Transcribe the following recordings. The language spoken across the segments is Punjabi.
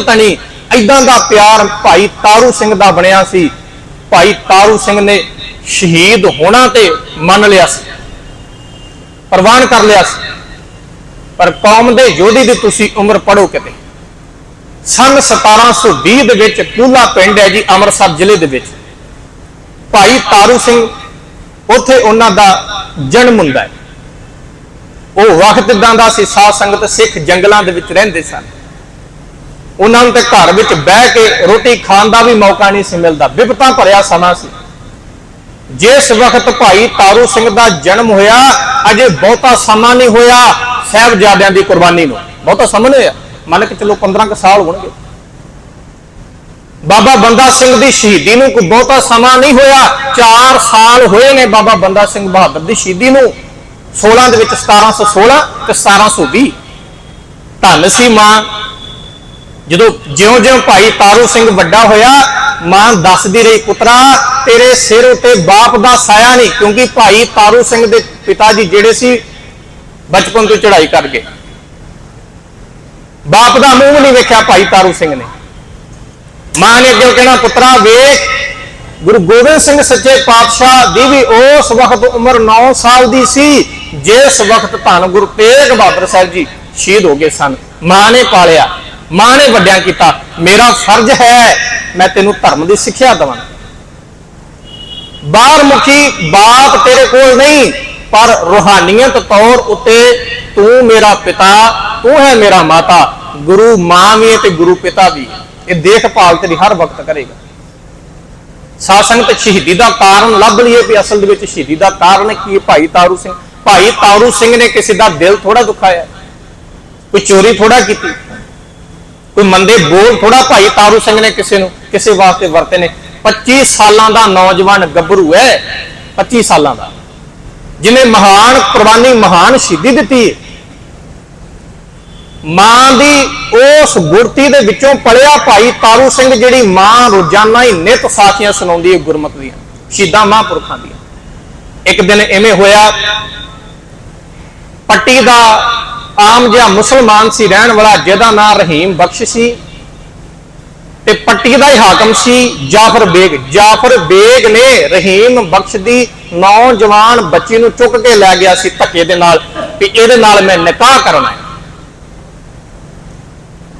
ਤਣੀ ਐਦਾਂ ਦਾ ਪਿਆਰ ਭਾਈ ਤਾਰੂ ਸਿੰਘ ਦਾ ਬਣਿਆ ਸੀ। ਭਾਈ ਤਾਰੂ ਸਿੰਘ ਨੇ ਸ਼ਹੀਦ ਹੋਣਾ ਤੇ ਮੰਨ ਲਿਆ ਸੀ। ਪ੍ਰਵਾਨ ਕਰ ਲਿਆ ਸੀ। ਪਰ ਕੌਮ ਦੇ ਯੋਧੇ ਦੀ ਤੁਸੀਂ ਉਮਰ ਪੜੋ ਕਿਤੇ। ਸਨ 1720 ਦੇ ਵਿੱਚ ਕੂਲਾ ਪਿੰਡ ਹੈ ਜੀ ਅੰਮ੍ਰਿਤਸਰ ਜ਼ਿਲ੍ਹੇ ਦੇ ਵਿੱਚ। ਭਾਈ ਤਾਰੂ ਸਿੰਘ ਉੱਥੇ ਉਹਨਾਂ ਦਾ ਜਨਮ ਹੁੰਦਾ ਹੈ। ਉਹ ਵਕਤ ਇਦਾਂ ਦਾ ਸੀ, ਸਾਧ ਸੰਗਤ ਸਿੱਖ ਜੰਗਲਾਂ ਦੇ ਵਿੱਚ ਰਹਿੰਦੇ ਸਨ। ਉਹਨਾਂ ਨੂੰ ਤੇ ਘਰ ਵਿੱਚ ਬਹਿ ਕੇ ਰੋਟੀ ਖਾਣ ਦਾ ਵੀ ਮੌਕਾ ਨਹੀਂ ਸੀ ਮਿਲਦਾ। ਵਿਪਤਾ ਭਰਿਆ ਸਮਾਂ ਸੀ। ਜਿਸ ਵਕਤ ਭਾਈ ਤਾਰੂ ਸਿੰਘ ਦਾ ਜਨਮ ਹੋਇਆ, ਅਜੇ ਬਹੁਤਾ ਸਮਾਂ ਨਹੀਂ ਹੋਇਆ ਸਾਹਿਬਜ਼ਾਦਿਆਂ ਦੀ ਕੁਰਬਾਨੀ ਨੂੰ। ਬਹੁਤਾ ਸਮਾਂ ਨਹੀਂ ਹੋਇਆ। ਮੰਨ ਕੇ ਚਲੋ 15 ਕੁ ਸਾਲ ਹੋਣਗੇ। ਬਾਬਾ ਬੰਦਾ ਸਿੰਘ ਦੀ ਸ਼ਹੀਦੀ ਨੂੰ ਕੋਈ ਬਹੁਤਾ ਸਮਾਂ ਨਹੀਂ ਹੋਇਆ। 4 ਸਾਲ ਹੋਏ ਨੇ ਬਾਬਾ ਬੰਦਾ ਸਿੰਘ ਬਹਾਦਰ ਦੀ ਸ਼ਹੀਦੀ ਨੂੰ। 16 ਦੇ ਵਿੱਚ 1716 ਤੇ 1720 ਧੰਨ ਸੀ ਮਾਂ। ਜਦੋਂ ਜਿਉਂ-ਜਿਉਂ ਭਾਈ ਤਾਰੂ ਸਿੰਘ ਵੱਡਾ ਹੋਇਆ, ਮਾਂ ਦੱਸਦੀ ਰਹੀ, ਪੁੱਤਰਾ, ਤੇਰੇ ਸਿਰ ਉਤੇ ਬਾਪ ਦਾ ਸਾਇਆ ਨਹੀਂ, ਕਿਉਂਕਿ ਭਾਈ ਤਾਰੂ ਸਿੰਘ ਦੇ ਪਿਤਾ ਜੀ ਜਿਹੜੇ ਸੀ, ਬਚਪਨ ਤੋਂ ਚੜ੍ਹਾਈ ਕਰ ਗਏ। ਬਾਪ ਦਾ ਮੂੰਹ ਨਹੀਂ ਵੇਖਿਆ ਭਾਈ ਤਾਰੂ ਸਿੰਘ ਨੇ। ਮਾਂ ਨੇ ਅੱਗੇ ਕਹਿਣਾ, ਪੁੱਤਰਾ, ਵੇਖ, ਗੁਰੂ ਗੋਬਿੰਦ ਸਿੰਘ ਸੱਚੇ ਪਾਤਸ਼ਾਹ ਦੀ ਵੀ ਉਸ ਵਕਤ ਉਮਰ 9 ਸਾਲ ਦੀ ਸੀ, ਜਿਸ ਵਕਤ ਧੰਨ ਗੁਰੂ ਤੇਗ ਬਹਾਦਰ ਸਾਹਿਬ ਜੀ ਸ਼ਹੀਦ ਹੋ ਗਏ ਸਨ। ਮਾਂ ਨੇ ਪਾਲਿਆ। ਮਾਂ ਨੇ ਵੱਡਿਆਂ ਕੀਤਾ, ਮੇਰਾ ਫਰਜ਼ ਹੈ, ਮੈਂ ਤੈਨੂੰ ਧਰਮ ਦੀ ਸਿੱਖਿਆ ਦਵਾਂ। ਬਾਹਰ ਮੁਖੀ ਬਾਤ ਤੇਰੇ ਕੋਲ ਨਹੀਂ, ਪਰ ਰੂਹਾਨੀਅਤ ਤੌਰ ਉਤੇ ਤੂੰ ਮੇਰਾ ਪਿਤਾ, ਤੂੰ ਹੈ ਮੇਰਾ ਮਾਤਾ, ਗੁਰੂ ਮਾਂ ਵੀ ਹੈ ਤੇ ਗੁਰੂ ਪਿਤਾ ਵੀ ਇਹ ਦੇਖਭਾਲ ਤੇਰੀ ਹਰ ਵਕਤ ਕਰੇਗਾ। ਸਾਧ ਸੰਗਤ ਸ਼ਹੀਦੀ ਦਾ ਕਾਰਨ ਲੱਭ ਲਈਏ ਵੀ ਅਸਲ ਦੇ ਵਿੱਚ ਸ਼ਹੀਦੀ ਦਾ ਕਾਰਨ ਕੀ ਹੈ? ਭਾਈ ਤਾਰੂ ਸਿੰਘ। ਭਾਈ ਤਾਰੂ ਸਿੰਘ ਨੇ ਕਿਸੇ ਦਾ ਦਿਲ ਥੋੜਾ ਦੁਖਾਇਆ, ਕੋਈ ਚੋਰੀ ਥੋੜਾ ਕੀਤੀ। ਕੋਈ ਮੰਦੇ ਬੋਲ ਥੋੜਾ ਭਾਈ ਤਾਰੂ ਸਿੰਘ ਨੇ ਕਿਸੇ ਨੂੰ, ਕਿਸੇ ਵਾਸਤੇ ਵਰਤੇ ਨੇ। 25 ਸਾਲਾਂ ਦਾ ਨੌਜਵਾਨ ਗੱਭਰੂ ਹੈ 25 ਸਾਲਾਂ ਦਾ। ਜਿਨੇ ਮਹਾਨ ਕੁਰਬਾਨੀ, ਮਹਾਨ ਸ਼ਹੀਦੀ ਦਿੱਤੀ ਮਾਂ ਦੀ ਉਸ ਗੁਰਤੀ ਦੇ ਵਿੱਚੋਂ ਪਲਿਆ ਭਾਈ ਤਾਰੂ ਸਿੰਘ ਜਿਹੜੀ ਮਾਂ ਰੋਜ਼ਾਨਾ ਹੀ ਨਿਤ ਸਾਖੀਆਂ ਸੁਣਾਉਂਦੀ ਹੈ, ਗੁਰਮਤ ਦੀਆਂ, ਸ਼ਹੀਦਾਂ ਮਹਾਂਪੁਰਖਾਂ ਦੀਆਂ। ਇੱਕ ਦਿਨ ਐਵੇਂ ਹੋਇਆ, ਪੱਟੀ ਦਾ ਆਮ ਜਿਹਾ ਮੁਸਲਮਾਨ ਸੀ, ਰਹਿਣ ਵਾਲਾ ਜਿਹਦਾ ਨਾਮ ਰਹੀਮ ਬਖਸ਼ ਸੀ ਤੇ ਪੱਟੀ ਦਾ ਹੀ ਹਾਕਮ ਸੀ ਜਾਫਰ ਬੇਗ। ਜਾਫਰ ਬੇਗ ਨੇ ਰਹੀਮ ਬਖਸ਼ ਦੀ ਨੌਜਵਾਨ ਬੱਚੀ ਨੂੰ ਚੁੱਕ ਕੇ ਲੈ ਗਿਆ ਸੀ ਧੱਕੇ ਦੇ ਨਾਲ ਵੀ ਇਹਦੇ ਨਾਲ ਮੈਂ ਨਿਕਾਹ ਕਰਨਾ ਹੈ।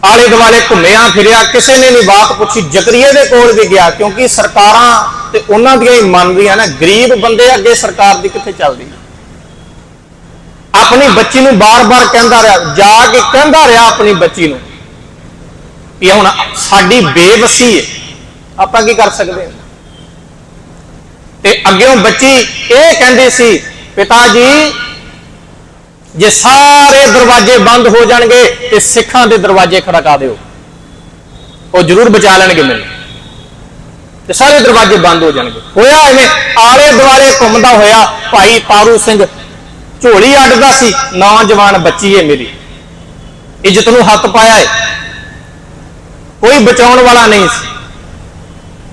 ਆਲੇ ਦੁਆਲੇ ਘੁੰਮਿਆ ਫਿਰਿਆ, ਕਿਸੇ ਨੇ ਨਹੀਂ ਬਾਤ ਪੁੱਛੀ, ਜਕਰੀਏ ਦੇ ਕੋਲ ਵੀ ਗਿਆ ਕਿਉਂਕਿ ਸਰਕਾਰਾਂ ਤੇ ਉਹਨਾਂ ਦੀਆਂ ਹੀ ਮੰਨਦੀਆਂ ਨਾ, ਗਰੀਬ ਬੰਦੇ ਅੱਗੇ ਸਰਕਾਰ ਦੀ ਕਿੱਥੇ ਚੱਲਦੀ? ਆਪਣੀ ਬੱਚੀ ਨੂੰ ਬਾਰ-ਬਾਰ ਕਹਿੰਦਾ ਰਿਹਾ, ਜਾ ਕੇ ਕਹਿੰਦਾ ਰਿਹਾ ਆਪਣੀ ਬੱਚੀ ਨੂੰ ਵੀ ਹੁਣ ਸਾਡੀ ਬੇਵਸੀ ਹੈ। ਆਪਾਂ ਕੀ ਕਰ ਸਕਦੇ ਹਾਂ? ਤੇ ਅੱਗੇੋਂ ਬੱਚੀ ਇਹ ਕਹਿੰਦੀ ਸੀ, ਪਿਤਾ ਜੀ, ਜੇ ਸਾਰੇ ਦਰਵਾਜ਼ੇ ਬੰਦ ਹੋ ਜਾਣਗੇ ਤੇ ਸਿੱਖਾਂ ਦੇ ਦਰਵਾਜ਼ੇ ਖੜਕਾ ਦਿਓ। ਉਹ ਜ਼ਰੂਰ ਬਚਾ ਲੈਣਗੇ ਮੈਨੂੰ। ਤੇ ਸਾਰੇ ਦਰਵਾਜ਼ੇ ਬੰਦ ਹੋ ਜਾਣਗੇ। ਹੋਇਆ ਐਵੇਂ ਆਲੇ ਦੁਆਲੇ ਘੁੰਮਦਾ ਹੋਇਆ ਭਾਈ ਤਾਰੂ ਸਿੰਘ ਝੋਲੀ ਅੱਡਦਾ ਸੀ, ਨੌਜਵਾਨ ਬੱਚੀ ਏ ਮੇਰੀ। ਇੱਜ਼ਤ ਨੂੰ ਹੱਥ ਪਾਇਆ ਹੈ ਕੋਈ ਬਚਾਉਣ ਵਾਲਾ ਨਹੀਂ ਸੀ।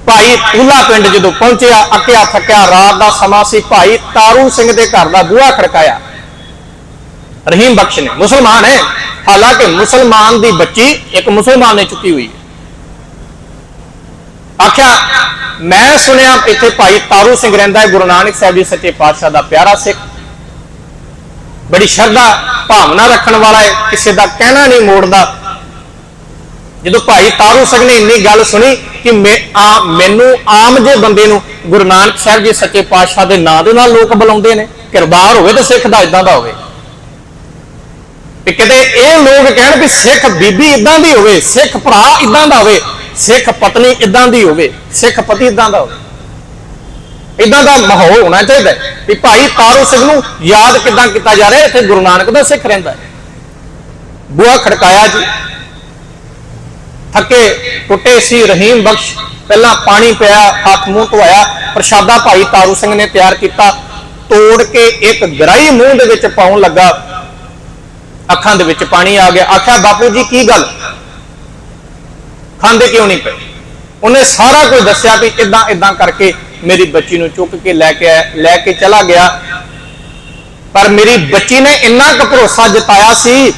ਭਾਈ ਪੂਲਾ ਪਿੰਡ ਜਦੋਂ ਪਹੁੰਚਿਆ, ਅੱਕਿਆ ਥੱਕਿਆ, ਰਾਤ ਦਾ ਸਮਾਂ ਸੀ, ਭਾਈ ਤਾਰੂ ਸਿੰਘ ਦੇ ਘਰ ਦਾ ਬੂਹਾ ਖੜਕਾਇਆ। ਰਹੀਮ ਬਖਸ਼ ਨੇ, ਮੁਸਲਮਾਨ ਹੈ ਹਾਲਾਂਕਿ ਮੁਸਲਮਾਨ ਦੀ ਬੱਚੀ ਇੱਕ ਮੁਸਲਮਾਨ ਨੇ ਚੁੱਕੀ ਹੋਈ ਆਖਿਆ, ਮੈਂ ਸੁਣਿਆ ਇੱਥੇ ਭਾਈ ਤਾਰੂ ਸਿੰਘ ਰਹਿੰਦਾ ਹੈ ਗੁਰੂ ਨਾਨਕ ਸਾਹਿਬ ਜੀ ਸੱਚੇ ਪਾਤਸ਼ਾਹ ਦਾ ਪਿਆਰਾ ਸਿੱਖ। ਬੜੀ ਸ਼ਰਧਾ, ਭਾਵਨਾ ਰੱਖਣ ਵਾਲਾ ਹੈ, ਕਿਸੇ ਦਾ ਕਹਿਣਾ ਨਹੀਂ ਮੋੜਦਾ। ਜਦੋਂ ਭਾਈ ਤਾਰੂ ਸਿੰਘ ਨੇ ਇੰਨੀ ਗੱਲ ਸੁਣੀ ਕਿ ਮੈਂ ਆ, ਮੈਨੂੰ ਆਮ ਜੇ ਬੰਦੇ ਨੂੰ ਗੁਰੂ ਨਾਨਕ ਸਾਹਿਬ ਜੀ ਸੱਚੇ ਪਾਤਸ਼ਾਹ ਦੇ ਨਾਂ ਦੇ ਨਾਲ ਲੋਕ ਬੁਲਾਉਂਦੇ ਨੇ, ਕਿਰਦਾਰ ਹੋਵੇ ਤਾਂ ਸਿੱਖ ਦਾ ਇਦਾਂ ਦਾ ਹੋਵੇ। ਤੇ ਕਿਤੇ ਇਹ ਲੋਕ ਕਹਿਣ ਵੀ ਸਿੱਖ ਬੀਬੀ ਇਦਾਂ ਦੀ ਹੋਵੇ, ਸਿੱਖ ਭਰਾ ਇਦਾਂ ਦਾ ਹੋਵੇ, ਸਿੱਖ ਪਤਨੀ ਇਦਾਂ ਦੀ ਹੋਵੇ, ਸਿੱਖ ਪਤੀ ਇਦਾਂ ਦਾ ਹੋਵੇ। ਇਦਾਂ ਦਾ ਮਾਹੌਲ ਹੋਣਾ ਚਾਹੀਦਾ ਵੀ ਭਾਈ ਤਾਰੂ ਸਿੰਘ ਨੂੰ ਯਾਦ ਕਿਦਾਂ ਕੀਤਾ ਜਾ ਰਿਹਾ ਇੱਥੇ ਗੁਰੂ ਨਾਨਕ ਦਾ ਸਿੱਖ ਰਹਿੰਦਾ ਹੈ। ਬੂਹਾ ਖੜਕਾਇਆ ਜੀ। ਥੱਕੇ ਟੁੱਟੇ ਸੀ, ਰਹੀਮ ਬਖਸ਼। ਪਹਿਲਾਂ ਪਾਣੀ ਪਿਆ, ਹੱਥ ਮੂੰਹ ਧੋਇਆ। ਪ੍ਰਸ਼ਾਦਾ ਭਾਈ ਤਾਰੂ ਸਿੰਘ ਨੇ ਤਿਆਰ ਕੀਤਾ। ਤੋੜ ਕੇ ਇੱਕ ਗਰਾਈ ਮੂੰਹ ਦੇ ਵਿੱਚ ਪਾਉਣ ਲੱਗਾ। ਅੱਖਾਂ ਦੇ ਵਿੱਚ ਪਾਣੀ ਆ ਗਿਆ। ਆਖਿਆ, ਬਾਪੂ ਜੀ, ਕੀ ਗੱਲ? ਖਾਂਦੇ ਕਿਉਂ ਨਹੀਂ ਪਏ? ਉਹਨੇ ਸਾਰਾ ਕੁਝ ਦੱਸਿਆ ਵੀ ਇਦਾਂ ਇਦਾਂ ਕਰਕੇ ਮੇਰੀ ਬੱਚੀ ਨੂੰ ਚੁੱਕ ਕੇ ਲੈ ਕੇ ਆਇਆ- ਲੈ ਕੇ ਚਲਾ ਗਿਆ। ਪਰ ਮੇਰੀ ਬੱਚੀ ਨੇ ਇੰਨਾ ਕੁ ਭਰੋਸਾ ਜਤਾਇਆ ਸੀ,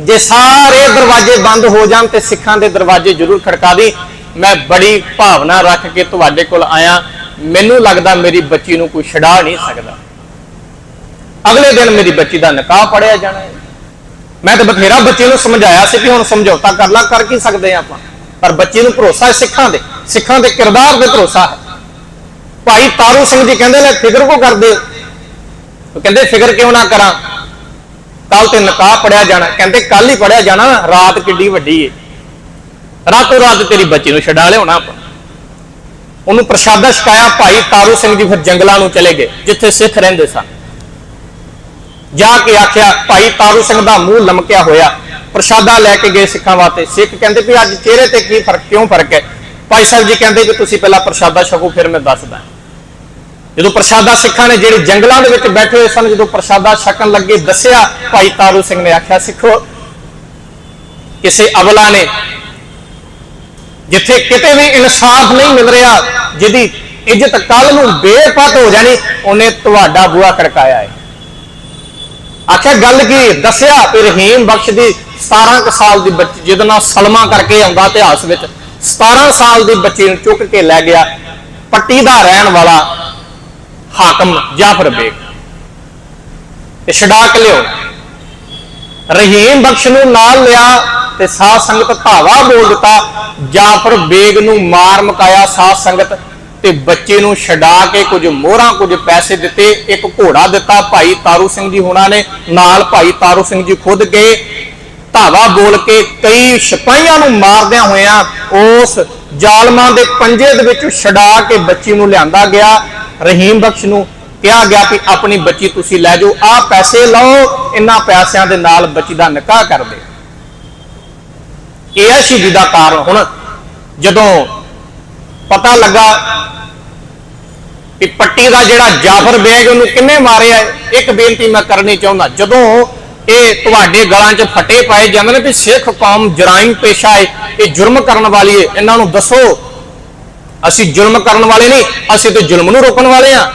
ਜੇ ਸਾਰੇ ਦਰਵਾਜ਼ੇ ਬੰਦ ਹੋ ਜਾਣ ਤੇ ਸਿੱਖਾਂ ਦੇ ਦਰਵਾਜ਼ੇ ਜ਼ਰੂਰ ਖੜਕਾ ਦੀ ਮੈਂ ਬੜੀ ਭਾਵਨਾ ਰੱਖ ਕੇ ਤੁਹਾਡੇ ਕੋਲ ਆਇਆ। ਮੈਨੂੰ ਲੱਗਦਾ ਮੇਰੀ ਬੱਚੀ ਨੂੰ ਕੋਈ ਛਡਾ ਨਹੀਂ ਸਕਦਾ। ਅਗਲੇ ਦਿਨ ਮੇਰੀ ਬੱਚੀ ਦਾ ਨਿਕਾਹ ਪੜਿਆ ਜਾਣਾ ਹੈ। ਮੈਂ ਤਾਂ ਬਥੇਰਾ ਬੱਚੇ ਨੂੰ ਸਮਝਾਇਆ ਸੀ ਕਿ ਹੁਣ ਸਮਝੌਤਾ ਕਰ ਲਾ, ਕਰ ਕੀ ਸਕਦੇ ਆ ਆਪਾਂ। ਪਰ ਬੱਚੇ ਨੂੰ ਭਰੋਸਾ ਹੈ ਸਿੱਖਾਂ ਦੇ। ਸਿੱਖਾਂ ਦੇ ਕਿਰਦਾਰ ਤੇ ਭਰੋਸਾ ਹੈ। ਭਾਈ ਤਾਰੂ ਸਿੰਘ ਜੀ ਕਹਿੰਦੇ ਨੇ, ਫਿਕਰ ਕੋ ਕਰਦੇ? ਹੋ ਕਹਿੰਦੇ, ਫਿਕਰ ਕਿਉਂ ਨਾ ਕਰਾਂ? ਕੱਲ ਤੇ ਨਿਕਾਹ ਪੜਿਆ ਜਾਣਾ। ਕਹਿੰਦੇ ਕੱਲ ਹੀ ਪੜਿਆ ਜਾਣਾ, ਰਾਤ ਕਿੱਡੀ ਵੱਡੀ ਏ। ਰਾਤੋਂ ਰਾਤ ਤੇਰੀ ਬੱਚੀ ਨੂੰ ਛਡਾ ਲਿਆਉਣਾ ਆਪਾਂ। ਉਹਨੂੰ ਪ੍ਰਸ਼ਾਦਾ ਛਕਾਇਆ, ਭਾਈ ਤਾਰੂ ਸਿੰਘ ਜੀ ਫਿਰ ਜੰਗਲਾਂ ਨੂੰ ਚਲੇ ਗਏ, ਜਿੱਥੇ ਸਿੱਖ ਰਹਿੰਦੇ ਸਨ। ਜਾ ਕੇ ਆਖਿਆ, ਭਾਈ ਤਾਰੂ ਸਿੰਘ ਦਾ ਮੂੰਹ ਲਮਕਿਆ ਹੋਇਆ। ਪ੍ਰਸ਼ਾਦਾ ਲੈ ਕੇ ਗਏ ਸਿੱਖਾਂ ਵਾਸਤੇ। ਸਿੱਖ ਕਹਿੰਦੇ ਵੀ ਅੱਜ ਚਿਹਰੇ ਤੇ ਕੀ ਫ਼ਰਕ, ਕਿਉਂ ਫ਼ਰਕ ਹੈ? ਭਾਈ ਸਾਹਿਬ ਜੀ ਕਹਿੰਦੇ ਕਿ ਤੁਸੀਂ ਪਹਿਲਾਂ ਪ੍ਰਸ਼ਾਦਾ ਛਕੋ, ਫਿਰ ਮੈਂ ਦੱਸਦਾ। ਜਦੋਂ ਪ੍ਰਸ਼ਾਦਾ ਸਿੱਖਾਂ ਨੇ ਜਿਹੜੇ ਜੰਗਲਾਂ ਦੇ ਵਿੱਚ ਬੈਠੇ ਹੋਏ ਸਨ, ਜਦੋਂ ਪ੍ਰਸ਼ਾਦਾ ਛਕਣ ਲੱਗੇ, ਦੱਸਿਆ, ਭਾਈ ਤਾਰੂ ਸਿੰਘ ਨੇ ਆਖਿਆ, ਸਿੱਖੋ, ਕਿਸੇ ਅਬਲਾ ਨੇ ਜਿੱਥੇ ਕਿਤੇ ਵੀ ਇਨਸਾਫ ਨਹੀਂ ਮਿਲ ਰਿਹਾ, ਜਿਹਦੀ ਇੱਜ਼ਤ ਕੱਲ ਨੂੰ ਬੇਪਤ ਹੋ ਜਾਣੀ, ਉਹਨੇ ਤੁਹਾਡਾ ਬੂਆ ਖੜਕਾਇਆ ਹੈ। ਆਖਿਆ, ਗੱਲ ਕੀ? ਦੱਸਿਆ ਕਿ ਰਹੀਮ ਬਖਸ਼ ਦੀ 17 ਕੁ ਸਾਲ ਦੀ ਬੱਚੀ, ਜਿਹਦੇ ਨਾਲ ਸਲਮਾ ਕਰਕੇ ਆਉਂਦਾ ਇਤਿਹਾਸ ਵਿੱਚ 17 ਸਾਲ ਦੀ ਬੱਚੀ ਨੂੰ ਚੁੱਕ ਕੇ ਲੈ ਗਿਆ, ਪੱਟੀ ਦਾ ਰਹਿਣ ਵਾਲਾ ਹਾਕਮ ਜਾਫਰ ਬੇਗ। ਤੇ ਛਡਾ ਕੇ ਲਿਓ ਰਹੀਮ ਬਖਸ਼ ਨੂੰ ਨਾਲ ਲਿਆ ਤੇ ਸਾਧ ਸੰਗਤ ਧਾਵਾ ਬੋਲ ਦਿੱਤਾ। ਜਾਫਰ ਬੇਗ ਨੂੰ ਮਾਰ ਮਕਾਇਆ ਸਾਧ ਸੰਗਤ ਤੇ ਬੱਚੇ ਨੂੰ ਛਡਾ ਕੇ ਕੁਝ ਮੋਹਰਾਂ ਕੁਝ ਪੈਸੇ ਦਿੱਤੇ। ਇੱਕ ਘੋੜਾ ਦਿੱਤਾ ਭਾਈ ਤਾਰੂ ਸਿੰਘ ਜੀ ਹੁਣਾਂ ਨੇ। ਨਾਲ ਭਾਈ ਤਾਰੂ ਸਿੰਘ ਜੀ ਖੁਦ ਗਏ। ਧਾਵਾ ਬੋਲ ਕੇ ਕਈ ਸਿਪਾਹੀਆਂ ਨੂੰ ਮਾਰਦਿਆਂ ਹੋਇਆਂ ਉਸ ਜ਼ਾਲਮਾਂ ਦੇ ਪੰਜੇ ਦੇ ਵਿੱਚ ਛਡਾ ਕੇ ਬੱਚੀ ਨੂੰ ਲਿਆਂਦਾ ਗਿਆ। ਰਹੀਮ ਬਖਸ਼ ਨੂੰ ਕਿਹਾ ਗਿਆ ਕਿ ਆਪਣੀ ਬੱਚੀ ਤੁਸੀਂ ਲੈ ਜਾਓ, ਆਹ ਪੈਸੇ ਲਓ ਇਹਨਾਂ ਪੈਸਿਆਂ ਦੇ ਨਾਲ ਬੱਚੀ ਦਾ ਨਿਕਾਹ ਕਰ ਦੇ ਇਹ ਹੈ ਸ਼ਹੀਦੀ ਦਾ ਕਾਰਨ। ਹੁਣ ਜਦੋਂ ਪਤਾ ਲੱਗਾ ਕਿ ਪੱਟੀ ਦਾ ਜਿਹੜਾ ਜਾਫਰ ਬੇਗ ਉਹਨੂੰ ਕਿੰਨੇ ਮਾਰਿਆ, ਇੱਕ ਬੇਨਤੀ ਮੈਂ ਕਰਨੀ ਚਾਹੁੰਦਾ, ਜਦੋਂ ਇਹ ਤੁਹਾਡੇ ਗਲਾਂ 'ਚ ਫੱਟੇ ਪਾਏ ਜਾਂਦੇ ਨੇ ਵੀ ਸਿੱਖ ਕੌਮ ਜਰਾਇਮ ਪੇਸ਼ਾ ਹੈ, ਇਹ ਜੁਰਮ ਕਰਨ ਵਾਲੀ ਹੈ, ਇਹਨਾਂ ਨੂੰ ਦੱਸੋ ਅਸੀਂ ਜ਼ੁਲਮ ਕਰਨ ਵਾਲੇ ਨਹੀਂ, ਅਸੀਂ ਤੇ ਜ਼ੁਲਮ ਨੂੰ ਰੋਕਣ ਵਾਲੇ ਆ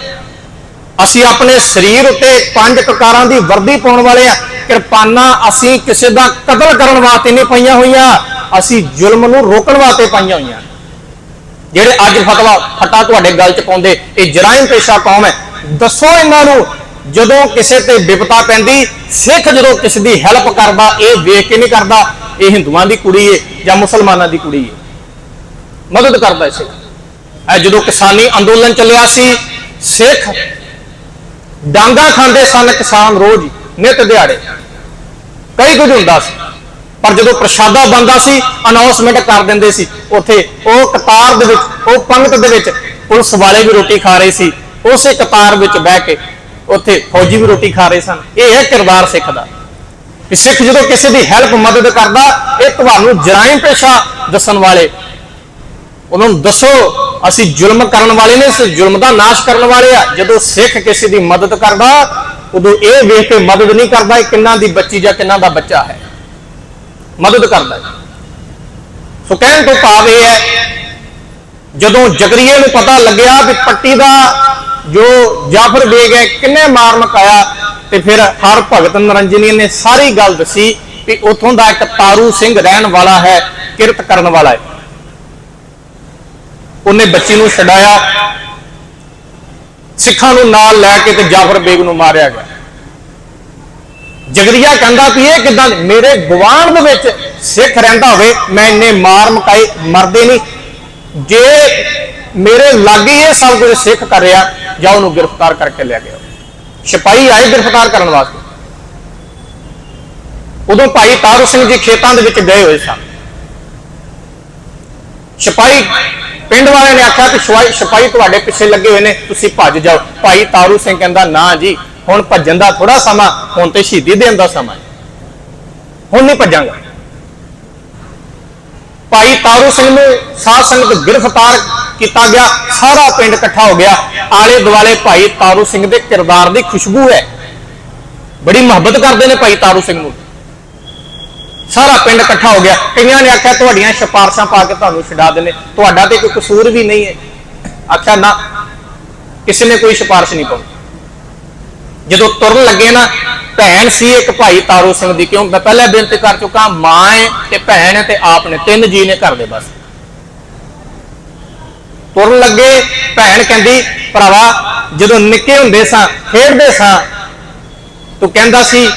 ਅਸੀਂ ਆਪਣੇ ਸਰੀਰ ਉੱਤੇ ਪੰਜ ਕਕਾਰਾਂ ਦੀ ਵਰਦੀ ਪਾਉਣ ਵਾਲੇ ਆ ਕਿਰਪਾਨਾਂ ਅਸੀਂ ਕਿਸੇ ਦਾ ਕਤਲ ਕਰਨ ਵਾਸਤੇ ਨਹੀਂ ਪਾਈਆਂ ਹੋਈਆਂ। ਅਸੀਂ ਜ਼ੁਲਮ ਨੂੰ ਰੋਕਣ ਵਾਸਤੇ ਪਾਈਆਂ ਹੋਈਆਂ। ਜਿਹੜੇ ਅੱਜ ਫਤਵਾ, ਫਟਾ ਤੁਹਾਡੇ ਗੱਲ 'ਚ ਪਾਉਂਦੇ, ਇਹ ਜਰਾਇਮ ਪੇਸ਼ਾ ਕੌਮ ਹੈ। ਦੱਸੋ ਇਹਨਾਂ ਨੂੰ, ਜਦੋਂ ਕਿਸੇ ਤੇ ਵਿਪਤਾ ਪੈਂਦੀ, ਸਿੱਖ ਜਦੋਂ ਕਿਸੇ ਦੀ ਹੈਲਪ ਕਰਦਾ, ਇਹ ਵੇਖ ਕੇ ਨਹੀਂ ਕਰਦਾ, ਇਹ ਹਿੰਦੂਆਂ ਦੀ ਕੁੜੀ ਏ ਜਾਂ ਮੁਸਲਮਾਨਾਂ ਦੀ ਕੁੜੀ ਏ। ਮਦਦ ਕਰਦਾ ਹੈ ਸਿੱਖ। ਜਦੋਂ ਕਿਸਾਨੀ ਅੰਦੋਲਨ ਚੱਲਿਆ ਸੀ ਸਿੱਖ ਡਾਂਗਾ ਖਾਂਦੇ ਸਨ ਕਿਸਾਨ ਰੋਜ਼ ਹੀ, ਨਿਤ ਦਿਹਾੜੇ। ਕਈ ਕੁਝ ਹੁੰਦਾ ਸੀ ਪਰ ਜਦੋਂ ਪ੍ਰਸ਼ਾਦਾ ਬੰਦਾ ਸੀ ਅਨਾਉਂਸਮੈਂਟ ਕਰ ਦਿੰਦੇ ਸੀ ਉੱਥੇ ਉਹ ਕਤਾਰ ਦੇ ਵਿੱਚ ਉਹ ਪੰਗਤ ਦੇ ਵਿੱਚ ਪੁਲਿਸ ਵਾਲੇ ਵੀ ਰੋਟੀ ਖਾ ਰਹੇ ਸੀ ਉਸੇ ਕਤਾਰ ਵਿੱਚ ਬਹਿ ਕੇ ਉੱਥੇ ਫੌਜੀ ਵੀ ਰੋਟੀ ਖਾ ਰਹੇ ਸਨ। ਇਹ ਹੈ ਕਿਰਦਾਰ ਸਿੱਖ ਦਾ। ਕਿ ਸਿੱਖ ਜਦੋਂ ਕਿਸੇ ਦੀ ਹੈਲਪ ਮਦਦ ਕਰਦਾ ਇਹ ਤੁਹਾਨੂੰ ਜਰਾਇਮ ਪੇਸ਼ਾ ਦੱਸਣ ਵਾਲੇ ਉਹਨਾਂ ਨੂੰ ਦੱਸੋ ਅਸੀਂ ਜ਼ੁਲਮ ਕਰਨ ਵਾਲੇ ਨੇ, ਇਸ ਜ਼ੁਲਮ ਦਾ ਨਾਸ਼ ਕਰਨ ਵਾਲੇ ਆ। ਜਦੋਂ ਸਿੱਖ ਕਿਸੇ ਦੀ ਮਦਦ ਕਰਦਾ, ਉਦੋਂ ਇਹ ਵੇਖ ਕੇ ਮਦਦ ਨਹੀਂ ਕਰਦਾ ਇਹ ਕਿੰਨਾ ਦੀ ਬੱਚੀ ਜਾਂ ਕਿੰਨਾ ਦਾ ਬੱਚਾ ਹੈ। ਮਦਦ ਕਰਦਾ ਹੈ। ਸੋ ਕਹਿਣ ਤੋਂ ਭਾਵ ਇਹ ਹੈ, ਜਦੋਂ ਜਗਰੀਏ ਨੂੰ ਪਤਾ ਲੱਗਿਆ ਵੀ ਪੱਟੀ ਦਾ ਜੋ ਜਾਫਰ ਬੇਗ ਹੈ ਕਿੰਨੇ ਮਾਰ ਮਕਾਇਆ, ਤੇ ਫਿਰ ਹਰ ਭਗਤ ਨਰੰਜਨੀ ਨੇ ਸਾਰੀ ਗੱਲ ਦੱਸੀ ਕਿ ਉਥੋਂ ਦਾ ਇੱਕ ਤਾਰੂ ਸਿੰਘ ਰਹਿਣ ਵਾਲਾ ਹੈ, ਕਿਰਤ ਕਰਨ ਵਾਲਾ ਹੈ। ਉਹਨੇ ਬੱਚੀ ਨੂੰ ਛਡਾਇਆ। ਸਿੱਖਾਂ ਨੂੰ ਨਾਲ ਲੈ ਕੇ ਤੇ ਜਾਫਰ ਬੇਗ ਨੂੰ ਮਾਰਿਆ ਗਿਆ। ਜਗਰੀਆ ਕਹਿੰਦਾ ਵੀ ਇਹ ਕਿਦਾਂ ਮੇਰੇ ਗਵਾਂਢ ਦੇ ਵਿੱਚ ਸਿੱਖ ਰਹਿੰਦਾ ਹੋਵੇ, ਮੈਂ ਇੰਨੇ ਮਾਰ ਮਕਾਏ ਮਰਦੇ ਨਹੀਂ। ਜੇ ਮੇਰੇ ਲਾਗੇ ਇਹ ਸਭ ਕੁਝ ਸਿੱਖ ਕਰ ਰਿਹਾ, ਜਾਂ ਉਹਨੂੰ ਗ੍ਰਿਫਤਾਰ ਕਰਕੇ ਲਿਆ ਗਿਆ। ਸਿਪਾਹੀ ਆਏ ਗ੍ਰਿਫਤਾਰ ਕਰਨ ਵਾਸਤੇ। ਉਦੋਂ ਭਾਈ ਤਾਰੂ ਸਿੰਘ ਜੀ ਖੇਤਾਂ ਦੇ ਵਿੱਚ ਗਏ ਹੋਏ ਸਨ। ਸਿਪਾਹੀ ਪਿੰਡ ਵਾਲਿਆਂ ਨੇ ਆਖਿਆ ਕਿ ਸਿਪਾਹੀ ਸਿਪਾਹੀ ਤੁਹਾਡੇ ਪਿੱਛੇ ਲੱਗੇ ਹੋਏ ਨੇ, ਤੁਸੀਂ ਭੱਜ ਜਾਓ। ਭਾਈ ਤਾਰੂ ਸਿੰਘ ਕਹਿੰਦਾ, ਨਾ ਜੀ, ਹੁਣ ਭੱਜਣ ਦਾ ਥੋੜਾ ਸਮਾਂ, ਹੁਣ ਤੇ ਸ਼ਹੀਦੀ ਦੇਣ ਦਾ ਸਮਾਂ ਹੁਣ ਨਹੀਂ ਭੱਜਾਂਗਾ। ਭਾਈ ਤਾਰੂ ਸਿੰਘ ਨੂੰ ਸਾਧ ਸੰਗਤ ਗ੍ਰਿਫਤਾਰ ਕੀਤਾ ਗਿਆ, ਸਾਰਾ ਪਿੰਡ ਇਕੱਠਾ ਹੋ ਗਿਆ। ਆਲੇ ਦੁਆਲੇ ਭਾਈ ਤਾਰੂ ਸਿੰਘ ਦੇ ਕਿਰਦਾਰ ਦੀ ਖੁਸ਼ਬੂ ਹੈ। ਬੜੀ ਮੁਹੱਬਤ ਕਰਦੇ ਨੇ ਭਾਈ ਤਾਰੂ ਸਿੰਘ ਨੂੰ। ਸਾਰਾ ਪਿੰਡ ਇਕੱਠਾ ਹੋ ਗਿਆ। ਕਈਆਂ ਨੇ ਆਖਿਆ, ਤੁਹਾਡੀਆਂ ਸਿਫਾਰਸ਼ਾਂ ਪਾ ਕੇ ਤੁਹਾਨੂੰ ਛਡਾ ਦਿੰਦੇ। ਤੁਹਾਡਾ ਤੇ ਕੋਈ ਕਸੂਰ ਵੀ ਨਹੀਂ ਹੈ। ਆਖਿਆ, ਨਾ, ਕਿਸੇ ਨੇ ਕੋਈ ਸਿਫਾਰਿਸ਼ ਨਹੀਂ ਪਾਈ ਜਦੋਂ ਤੁਰਨ ਲੱਗੇ ਨਾ, ਭੈਣ ਸੀ ਇੱਕ ਭਾਈ ਤਾਰੂ ਸਿੰਘ ਦੀ, ਕਿਉਂ? ਮੈਂ ਪਹਿਲਾਂ ਬੇਨਤੀ ਕਰ ਚੁੱਕਾ, ਮਾਂ ਹੈ ਤੇ ਭੈਣ ਹੈ ਤੇ ਆਪ ਨੇ, ਤਿੰਨ ਜੀ ਨੇ ਘਰ ਦੇ ਬਸ। ਤੁਰਨ ਲੱਗੇ, ਭੈਣ ਕਹਿੰਦੀ, ਭਰਾਵਾ, ਜਦੋਂ ਨਿੱਕੇ ਹੁੰਦੇ ਸਾਂ, ਖੇਡਦੇ ਸਾਂ, ਤੂੰ ਕਹਿੰਦਾ ਸੀ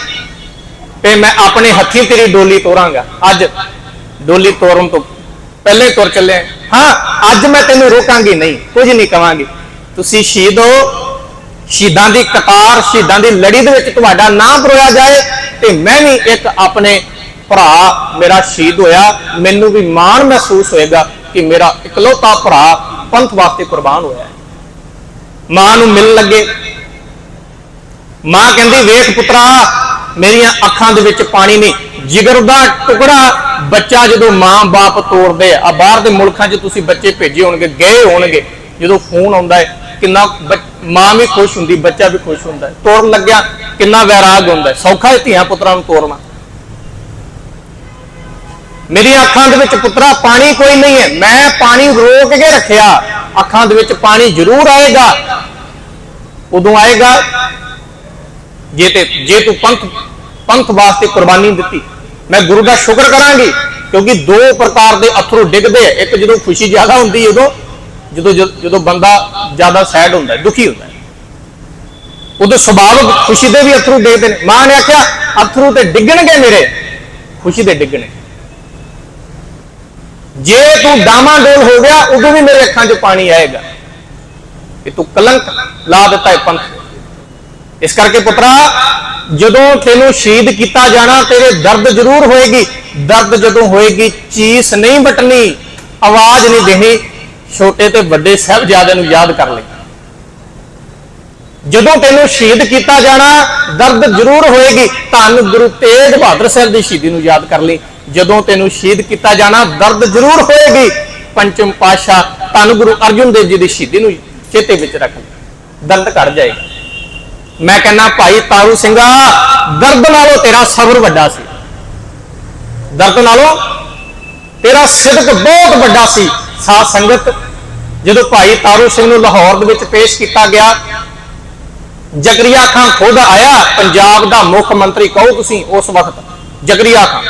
ਤੇ ਮੈਂ ਆਪਣੇ ਹੱਥੀਂ ਤੇਰੀ ਡੋਲੀ ਤੋਰਾਂਗਾ। ਅੱਜ ਡੋਲੀ ਤੋਰਨ ਤੋਂ ਪਹਿਲੇ ਤੁਰ ਚੱਲੇ ਹਾਂ, ਅੱਜ ਮੈਂ ਤੈਨੂੰ ਰੋਕਾਂਗੀ ਨਹੀਂ, ਕੁਝ ਨਹੀਂ ਕਵਾਂਗੀ। ਤੁਸੀਂ ਸ਼ਹੀਦ ਹੋ। ਸ਼ਹੀਦਾਂ ਦੀ ਕਤਾਰ, ਸ਼ਹੀਦਾਂ ਦੀ ਲੜੀ ਦੇ ਵਿੱਚ ਤੁਹਾਡਾ ਨਾਮ ਪਰੋਇਆ ਜਾਏ ਤੇ ਮੈਂ ਵੀ ਇੱਕ ਆਪਣੇ ਭਰਾ ਮੇਰਾ ਸ਼ਹੀਦ ਹੋਇਆ। ਮੈਨੂੰ ਵੀ ਮਾਣ ਮਹਿਸੂਸ ਹੋਏਗਾ ਕਿ ਮੇਰਾ ਇਕਲੌਤਾ ਭਰਾ ਪੰਥ ਵਾਸਤੇ ਕੁਰਬਾਨ ਹੋਇਆ। ਮਾਂ ਨੂੰ ਮਿਲਣ ਲੱਗੇ। ਮਾਂ ਕਹਿੰਦੀ, ਵੇਖ ਪੁੱਤਰਾ ਮੇਰੀਆਂ ਅੱਖਾਂ ਦੇ ਵਿੱਚ ਪਾਣੀ ਨਹੀਂ। ਜਿਗਰ ਦਾ ਟੁਕੜਾ ਬੱਚਾ ਜਦੋਂ ਮਾਂ-ਬਾਪ ਤੋੜਦੇ ਆ ਬਾਹਰ ਦੇ ਮੁਲਕਾਂ 'ਚ ਤੁਸੀਂ ਬੱਚੇ ਭੇਜੇ ਹੋਣਗੇ, ਗਏ ਹੋਣਗੇ, ਜਦੋਂ ਫੋਨ ਆਉਂਦਾ ਹੈ, ਕਿੰਨਾ ਮਾਂ ਵੀ ਖੁਸ਼ ਹੁੰਦੀ, ਬੱਚਾ ਵੀ ਖੁਸ਼ ਹੁੰਦਾ ਹੈ। ਤੋੜਨ ਲੱਗਿਆ, ਕਿੰਨਾ ਵੈਰਾਗ ਹੁੰਦਾ ਹੈ। ਸੌਖਾ ਹੈ ਧੀਆਂ ਪੁੱਤਰਾਂ ਨੂੰ ਤੋੜਨਾ। ਮੇਰੀਆਂ ਅੱਖਾਂ ਦੇ ਵਿੱਚ ਪੁੱਤਰਾ, ਪਾਣੀ ਕੋਈ ਨਹੀਂ ਹੈ। ਮੈਂ ਪਾਣੀ ਰੋਕ ਕੇ ਰੱਖਿਆ। ਅੱਖਾਂ ਦੇ ਵਿੱਚ ਪਾਣੀ ਜ਼ਰੂਰ ਆਏਗਾ। ਉਦੋਂ ਆਏਗਾ ਜੇ ਤੇ ਜੇ ਤੂੰ ਪੰਥ ਪੰਥ ਵਾਸਤੇ ਕੁਰਬਾਨੀ ਦਿੱਤੀ, ਮੈਂ ਗੁਰੂ ਦਾ ਸ਼ੁਕਰ ਕਰਾਂਗੀ, ਕਿਉਂਕਿ ਦੋ ਪ੍ਰਕਾਰ ਦੇ ਅਥਰੂ ਡਿੱਗਦੇ ਆ। ਇੱਕ ਜਦੋਂ ਖੁਸ਼ੀ ਜ਼ਿਆਦਾ ਹੁੰਦੀ ਉਦੋਂ ਜਦੋਂ ਜਦੋਂ ਬੰਦਾ ਜ਼ਿਆਦਾ ਸੈਡ ਹੁੰਦਾ ਦੁਖੀ ਹੁੰਦਾ ਉਦੋਂ ਸੁਭਾਵਿਕ ਖੁਸ਼ੀ ਦੇ ਵੀ ਅਥਰੂ ਡਿੱਗਦੇ ਨੇ। ਮਾਂ ਨੇ ਆਖਿਆ, ਅਥਰੂ ਤੇ ਡਿੱਗਣਗੇ ਮੇਰੇ, ਖੁਸ਼ੀ ਦੇ ਡਿੱਗਣੇ। ਜੇ ਤੂੰ ਡਾਮਾਡੋਲ ਹੋ ਗਿਆ, ਉਦੋਂ ਵੀ ਮੇਰੇ ਅੱਖਾਂ 'ਚ ਪਾਣੀ ਆਏਗਾ। ਕਿ ਤੂੰ ਕਲੰਕ ਲਾ ਦਿੱਤਾ ਹੈ ਪੰਥ ਇਸ ਕਰਕੇ ਪੁੱਤਰਾ, ਜਦੋਂ ਤੈਨੂੰ ਸ਼ਹੀਦ ਕੀਤਾ ਜਾਣਾ, ਤੇਰੇ ਦਰਦ ਜ਼ਰੂਰ ਹੋਏਗੀ। ਦਰਦ ਜਦੋਂ ਹੋਏਗੀ, ਚੀਸ ਨਹੀਂ ਬਟਣੀ ਆਵਾਜ਼ ਨਹੀਂ ਦੇਣੀ, ਛੋਟੇ ਤੇ ਵੱਡੇ ਸਾਹਿਬਜ਼ਾਦਿਆਂ ਨੂੰ ਯਾਦ ਕਰ ਲੈ। ਜਦੋਂ ਤੈਨੂੰ ਸ਼ਹੀਦ ਕੀਤਾ ਜਾਣਾ, ਦਰਦ ਜ਼ਰੂਰ ਹੋਏਗੀ ਧੰਨ ਗੁਰੂ ਤੇਗ ਬਹਾਦਰ ਸਾਹਿਬ ਦੀ ਸ਼ਹੀਦੀ ਨੂੰ ਯਾਦ ਕਰ ਲਈ ਜਦੋਂ ਤੈਨੂੰ ਸ਼ਹੀਦ ਕੀਤਾ ਜਾਣਾ, ਦਰਦ ਜ਼ਰੂਰ ਹੋਏਗੀ, ਪੰਚਮ ਪਾਸ਼ਾ ਧੰਨ ਗੁਰੂ ਅਰਜਨ ਦੇਵ ਜੀ ਦੀ ਸ਼ਹੀਦੀ ਨੂੰ ਚੇਤੇ ਵਿੱਚ ਰੱਖ ਲਈ ਦਰਦ ਘਟ ਜਾਏਗਾ। ਮੈਂ ਕਹਿੰਦਾ, ਭਾਈ ਤਾਰੂ ਸਿੰਘਾ, ਦਰਦ ਨਾਲੋਂ ਤੇਰਾ ਸਬਰ ਵੱਡਾ ਸੀ। ਦਰਦ ਨਾਲੋਂ ਤੇਰਾ ਸਿਦਕ ਬਹੁਤ ਵੱਡਾ ਸੀ। ਸਾਧ ਸੰਗਤ, ਜਦੋਂ ਭਾਈ ਤਾਰੂ ਸਿੰਘ ਨੂੰ ਲਾਹੌਰ ਦੇ ਵਿੱਚ ਪੇਸ਼ ਕੀਤਾ ਗਿਆ, ਜਕਰੀਆ ਖਾਨ ਖੁਦ ਆਇਆ, ਪੰਜਾਬ ਦਾ ਮੁੱਖ ਮੰਤਰੀ ਕਹੋ ਤੁਸੀਂ ਉਸ ਵਕਤ, ਜਕਰੀਆ ਖਾਨ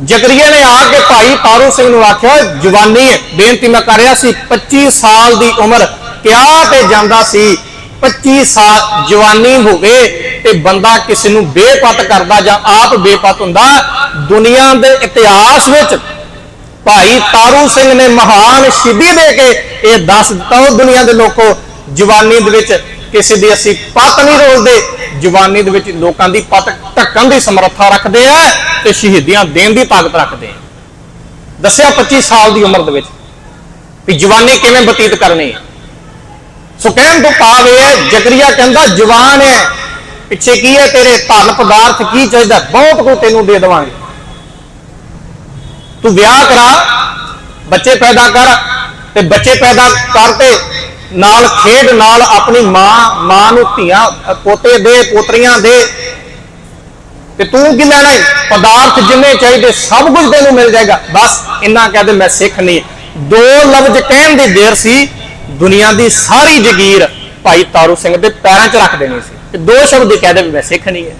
ਜਕਰੀਆ ਨੇ ਆ ਕੇ ਭਾਈ ਤਾਰੂ ਸਿੰਘ ਨੂੰ ਆਖਿਆ, ਜਵਾਨੀ ਹੈ ਬੇਨਤੀ ਮੈਂ ਕਰ ਰਿਹਾ ਸੀ 25 ਸਾਲ ਦੀ ਉਮਰ ਕਿਆ ਤੇ ਜਾਂਦਾ ਸੀ 25 ਸਾਲ ਜਵਾਨੀ ਹੋਵੇ ਤੇ ਬੰਦਾ ਕਿਸੇ ਨੂੰ ਬੇਪਤ ਕਰਦਾ ਜਾਂ ਆਪ ਬੇਪਤ ਹੁੰਦਾ, ਦੁਨੀਆ ਦੇ ਇਤਿਹਾਸ ਵਿੱਚ ਭਾਈ ਤਾਰੂ ਸਿੰਘ ਨੇ ਮਹਾਨ ਸ਼ਹੀਦੀ ਦੇ ਕੇ ਇਹ ਦੱਸ ਦਿੱਤਾ, ਉਹ ਦੁਨੀਆ ਦੇ ਲੋਕੋ, ਜਵਾਨੀ ਦੇ ਵਿੱਚ ਕਿਸੇ ਦੀ ਅਸੀਂ ਪਤ ਨਹੀਂ ਰੋਲਦੇ, ਜਵਾਨੀ ਦੇ ਵਿੱਚ ਲੋਕਾਂ ਦੀ ਪਤ ਢੱਕਣ ਦੀ ਸਮਰੱਥਾ ਰੱਖਦੇ ਆ ਤੇ ਸ਼ਹੀਦੀਆਂ ਦੇਣ ਦੀ ਤਾਕਤ ਰੱਖਦੇ ਆ। ਦੱਸਿਆ 25 ਸਾਲ ਦੀ ਉਮਰ ਦੇ ਵਿੱਚ ਵੀ ਜਵਾਨੀ ਕਿਵੇਂ ਬਤੀਤ ਕਰਨੀ ਹੈ? ਸੋ ਕਹਿਣ ਤੋਂ ਭਾਵ ਇਹ ਹੈ, ਜਕਰੀਆ ਕਹਿੰਦਾ, ਜਵਾਨ ਹੈ। ਪਿੱਛੇ ਕੀ ਹੈ ਤੇਰੇ? ਧਨ ਪਦਾਰਥ ਕੀ ਚਾਹੀਦਾ? ਬਹੁਤ ਕੋ ਤੈਨੂੰ ਦੇ ਦੇਵਾਂਗੇ। ਤੂੰ ਵਿਆਹ ਕਰਾ, ਬੱਚੇ ਪੈਦਾ ਕਰ ਤੇ ਬੱਚੇ ਪੈਦਾ ਕਰਤੇ ਨਾਲ ਖੇਡ, ਨਾਲ ਆਪਣੀ ਮਾਂ ਮਾਂ ਨੂੰ ਧੀਆਂ, ਪੋਤੇ ਦੇ, ਪੋਤਰੀਆਂ ਦੇ। ਤੇ ਤੂੰ ਕੀ ਲੈਣਾ ਹੈ? ਪਦਾਰਥ ਜਿੰਨੇ ਚਾਹੀਦੇ, ਸਭ ਕੁਝ ਤੈਨੂੰ ਮਿਲ ਜਾਏਗਾ। ਬਸ ਇੰਨਾ ਕਹਿ ਦੇ, ਮੈਂ ਸਿੱਖ ਨਹੀਂ। ਦੋ ਲਫ਼ਜ਼ ਕਹਿਣ ਦੀ ਦੇਰ ਸੀ। ਦੁਨੀਆ ਦੀ ਸਾਰੀ ਜਗੀਰ ਭਾਈ ਤਾਰੂ ਸਿੰਘ ਦੇ ਪੈਰਾਂ 'ਚ ਰੱਖ ਦੇਣੀ ਸੀ। ਤੇ ਦੋ ਸ਼ਬਦ ਕਹਿ ਦੇ ਵੀ ਮੈਂ ਸਿੱਖ ਨਹੀਂ ਹੈ।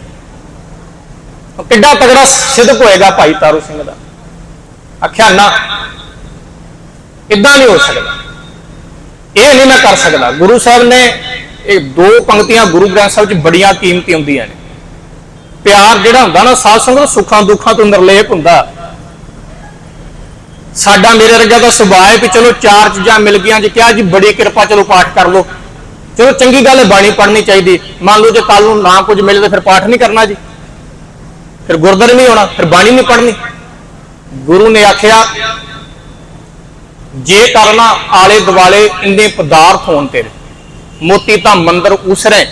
ਉਹ ਕਿੱਡਾ ਤਗੜਾ ਸਿੱਧਕ ਹੋਏਗਾ ਭਾਈ ਤਾਰੂ ਸਿੰਘ ਦਾ। ਆਖਿਆ, ਨਾ ਇਦਾਂ ਨਹੀਂ ਹੋ ਸਕਦਾ? ਇਹ ਨਹੀਂ ਮੈਂ ਕਰ ਸਕਦਾ। ਗੁਰੂ ਸਾਹਿਬ ਨੇ ਇਹ ਦੋ ਪੰਕਤੀਆਂ ਗੁਰੂ ਗ੍ਰੰਥ ਸਾਹਿਬ 'ਚ ਬੜੀਆਂ ਕੀਮਤੀ ਹੁੰਦੀਆਂ ਨੇ। ਪਿਆਰ ਜਿਹੜਾ ਹੁੰਦਾ ਨਾ, ਸਾਧ ਸੰਗਤ ਸੁੱਖਾਂ ਦੁੱਖਾਂ ਤੋਂ ਨਿਰਲੇਪ ਹੁੰਦਾ। ਸਾਡਾ ਮੇਰੇ ਵਰਗਾ ਦਾ ਸੁਭਾਅ ਹੈ ਕਿ ਚਲੋ ਚਾਰ ਚੀਜ਼ਾਂ ਮਿਲ ਗਈਆਂ, ਜੇ ਕਿਹਾ ਜੀ ਬੜੀ ਕਿਰਪਾ, ਚਲੋ ਪਾਠ ਕਰ ਲਓ। ਚਲੋ ਚੰਗੀ ਗੱਲ ਹੈ, ਬਾਣੀ ਪੜ੍ਹਨੀ ਚਾਹੀਦੀ। ਮੰਨ ਲਓ ਜੇ ਕੱਲ ਨੂੰ ਨਾ ਕੁਝ ਮਿਲੇ ਤਾਂ ਫਿਰ ਪਾਠ ਨਹੀਂ ਕਰਨਾ ਜੀ। ਫਿਰ ਗੁਰਦੁਆਰੇ ਨਹੀਂ ਆਉਣਾ, ਫਿਰ ਬਾਣੀ ਨਹੀਂ ਪੜ੍ਹਨੀ। ਗੁਰੂ ਨੇ ਆਖਿਆ, ਜੇ ਕਰਨਾ ਆਲੇ ਦੁਆਲੇ ਇੰਨੇ ਪਦਾਰਥ ਹੋਣ ਤੇਰੇ, ਮੋਤੀ ਤਾਂ ਮੰਦਰ ਉਸਰੇ,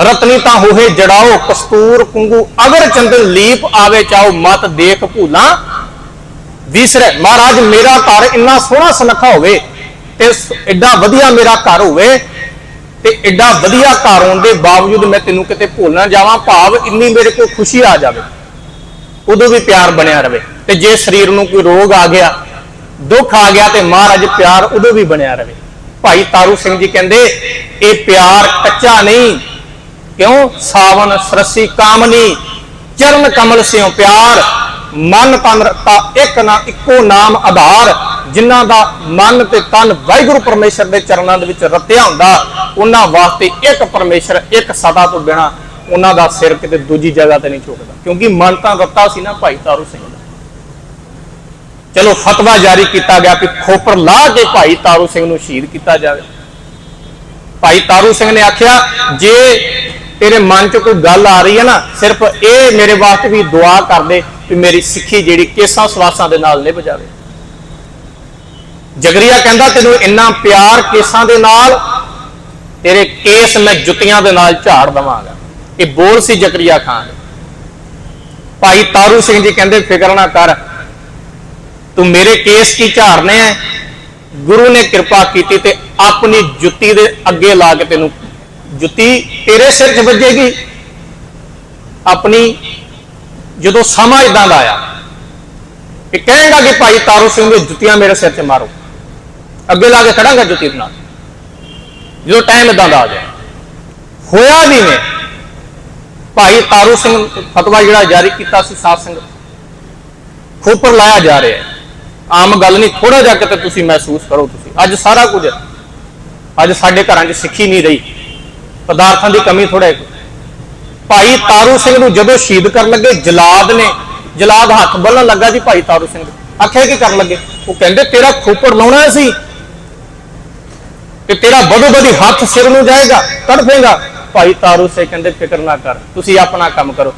ਰਤਨੀ ਤਾਂ ਹੋਏ ਜੜਾਓ, ਕਸਤੂਰ, ਕੁੰਗੂ ਅਗਰ ਚੰਦਨ ਲੀਪ ਆਵੇ ਚਾਓ ਮਤ ਦੇਖ ਭੂਲਾ ਵਿਸਰੇ ਮਹਾਰਾਜ, ਮੇਰਾ ਘਰ ਇੰਨਾ ਸੋਹਣਾ ਸੁਨੱਖਾ ਹੋਵੇ ਤੇ ਸ- ਐਡਾ ਵਧੀਆ ਮੇਰਾ ਘਰ ਹੋਵੇ ਤੇ ਐਡਾ ਵਧੀਆ ਘਰ ਹੋਣ ਦੇ ਬਾਵਜੂਦ ਮੈਂ ਤੈਨੂੰ ਕਿਤੇ ਭੁੱਲ ਨਾ ਜਾਵਾਂ, ਭਾਵ ਇੰਨੀ ਮੇਰੇ ਕੋਲ ਖੁਸ਼ੀ ਆ ਜਾਵੇ, ਉਦੋਂ ਵੀ ਪਿਆਰ ਬਣਿਆ ਰਵੇ ਤੇ ਜੇ ਸਰੀਰ ਨੂੰ ਕੋਈ ਰੋਗ ਆ ਗਿਆ, ਦੁੱਖ ਆ ਗਿਆ ਤੇ ਮਹਾਰਾਜ ਪਿਆਰ ਉਦੋਂ ਵੀ ਬਣਿਆ ਰਵੇ। ਭਾਈ ਤਾਰੂ ਸਿੰਘ ਜੀ ਕਹਿੰਦੇ, ਇਹ ਪਿਆਰ ਕੱਚਾ ਨਹੀਂ, ਕਿਉਂ? ਸਾਵਨ, ਸਰਸੀ, ਕਾਮਨੀ, ਚਰਨ ਕਮਲ ਸਿਓ ਪਿਆਰ ਮਨ ਤਨ ਰਤਾ ਇੱਕ ਨਾ ਇੱਕੋ ਨਾਮ ਆਧਾਰ, ਜਿਨ੍ਹਾਂ ਦਾ ਮਨ ਤੇ ਤਨ ਵਾਹਿਗੁਰੂ ਪਰਮੇਸ਼ਰ ਦੇ ਚਰਨਾਂ ਦੇ ਵਿੱਚ ਰਤਿਆ ਹੁੰਦਾ, ਉਹਨਾਂ ਵਾਸਤੇ ਇੱਕ ਪਰਮੇਸ਼ਰ ਇੱਕ ਸਦਾ ਤੋਂ ਬਿਨਾ ਉਹਨਾਂ ਦਾ ਸਿਰ ਕਿਤੇ ਦੂਜੀ ਜਗ੍ਹਾ ਤੇ ਨਹੀਂ ਝੁਕਦਾ। ਕਿਉਂਕਿ ਮਨ ਤਾਂ ਰੱਤਾ ਸੀ ਨਾ ਭਾਈ ਤਾਰੂ ਸਿੰਘ ਦਾ। ਚਲੋ ਫਤਵਾ ਜਾਰੀ ਕੀਤਾ ਗਿਆ ਕਿ ਖੋਪਰ ਲਾਹ ਕੇ ਭਾਈ ਤਾਰੂ ਸਿੰਘ ਨੂੰ ਸ਼ਹੀਦ ਕੀਤਾ ਜਾਵੇ। ਭਾਈ ਤਾਰੂ ਸਿੰਘ ਨੇ ਆਖਿਆ, ਜੇ ਤੇਰੇ ਮਨ 'ਚ ਕੋਈ ਗੱਲ ਆ ਰਹੀ ਹੈ ਨਾ, ਸਿਰਫ ਇਹ ਮੇਰੇ ਵਾਸਤੇ ਵੀ ਦੁਆ ਕਰ ਦੇ ਕਿ ਮੇਰੀ ਸਿੱਖੀ ਜਿਹੜੀ ਕੇਸਾਂ ਸਵਾਸਾਂ ਦੇ ਨਾਲ ਨਿਭ ਜਾਵੇ। ਜਗਰੀਆ ਕਹਿੰਦਾ, ਤੈਨੂੰ ਇੰਨਾ ਪਿਆਰ ਕੇਸਾਂ ਦੇ ਨਾਲ, ਤੇਰੇ ਕੇਸ ਮੈਂ ਜੁੱਤੀਆਂ ਦੇ ਨਾਲ ਝਾੜ ਦਵਾਂਗਾ। ਇਹ ਬੋਲ ਸੀ ਜਕਰੀਆ ਖਾਨ। ਭਾਈ ਤਾਰੂ ਸਿੰਘ ਜੀ ਕਹਿੰਦੇ, ਫਿਕਰ ਨਾ ਕਰ, ਤੂੰ ਮੇਰੇ ਕੇਸ ਕੀ ਝਾੜਨੇ ਐ? ਗੁਰੂ ਨੇ ਕਿਰਪਾ ਕੀਤੀ ਤੇ ਆਪਣੀ ਜੁੱਤੀ ਦੇ ਅੱਗੇ ਲਾ ਕੇ ਤੈਨੂੰ ਜੁੱਤੀ ਤੇਰੇ ਸਿਰ 'ਚ ਵੱਜੇਗੀ। ਆਪਣੀ ਜਦੋਂ ਸਮਾਂ ਇਦਾਂ ਦਾ ਆਇਆ ਕਿ ਕਹੇਗਾ ਕਿ ਭਾਈ ਤਾਰੂ ਸਿੰਘ ਦੀ ਜੁੱਤੀਆਂ ਮੇਰੇ ਸਿਰ 'ਚ ਮਾਰੋ, ਅੱਗੇ ਲਾ ਕੇ ਖੜਾਂਗਾ ਜੁੱਤੀ ਦੇ ਨਾਲ ਜਦੋਂ ਟਾਈਮ ਇਦਾਂ ਦਾ ਆ ਜਾਏ ਹੋਇਆ ਵੀ ਨੇ ਭਾਈ ਤਾਰੂ ਸਿੰਘ ਫਤਵਾ ਜਿਹੜਾ ਜਾਰੀ ਕੀਤਾ ਸੀ ਸਾਧ ਸੰਗਤ ਖੋਪਰ ਲਾਇਆ ਜਾ ਰਿਹਾ ਹੈ। ਆਮ ਗੱਲ ਨਹੀਂ ਥੋੜਾ ਜਿਹਾ ਕਿਤੇ ਤੁਸੀਂ ਮਹਿਸੂਸ ਕਰੋ ਤੁਸੀਂ। ਅੱਜ ਸਾਰਾ ਕੁਝ, ਅੱਜ ਸਾਡੇ ਘਰਾਂ 'ਚ ਸਿੱਖੀ ਨਹੀਂ ਰਹੀ। ਪਦਾਰਥਾਂ ਦੀ ਕਮੀ ਥੋੜਾ ਭਾਈ ਤਾਰੂ ਸਿੰਘ ਨੂੰ ਜਦੋਂ ਸ਼ਹੀਦ ਕਰਨ ਲੱਗੇ, ਜਲਾਦ ਨੇ, ਜਲਾਦ ਹੱਥ ਬੰਨਣ ਲੱਗਾ ਜੀ ਭਾਈ ਤਾਰੂ ਸਿੰਘ ਦੇ। ਆਖਿਆ ਕੀ ਕਰਨ ਲੱਗੇ? ਉਹ ਕਹਿੰਦੇ, ਤੇਰਾ ਖੋਪੜ ਲਾਉਣਾ ਸੀ ਤੇ ਤੇਰਾ ਬਦੋ ਬਦੀ ਹੱਥ ਸਿਰ ਨੂੰ ਜਾਏਗਾ, ਤੜਫੇਗਾ। ਭਾਈ ਤਾਰੂ ਸਿੰਘ ਕਹਿੰਦੇ, ਫਿਕਰ ਨਾ ਕਰ, ਤੁਸੀਂ ਆਪਣਾ ਕੰਮ ਕਰੋ।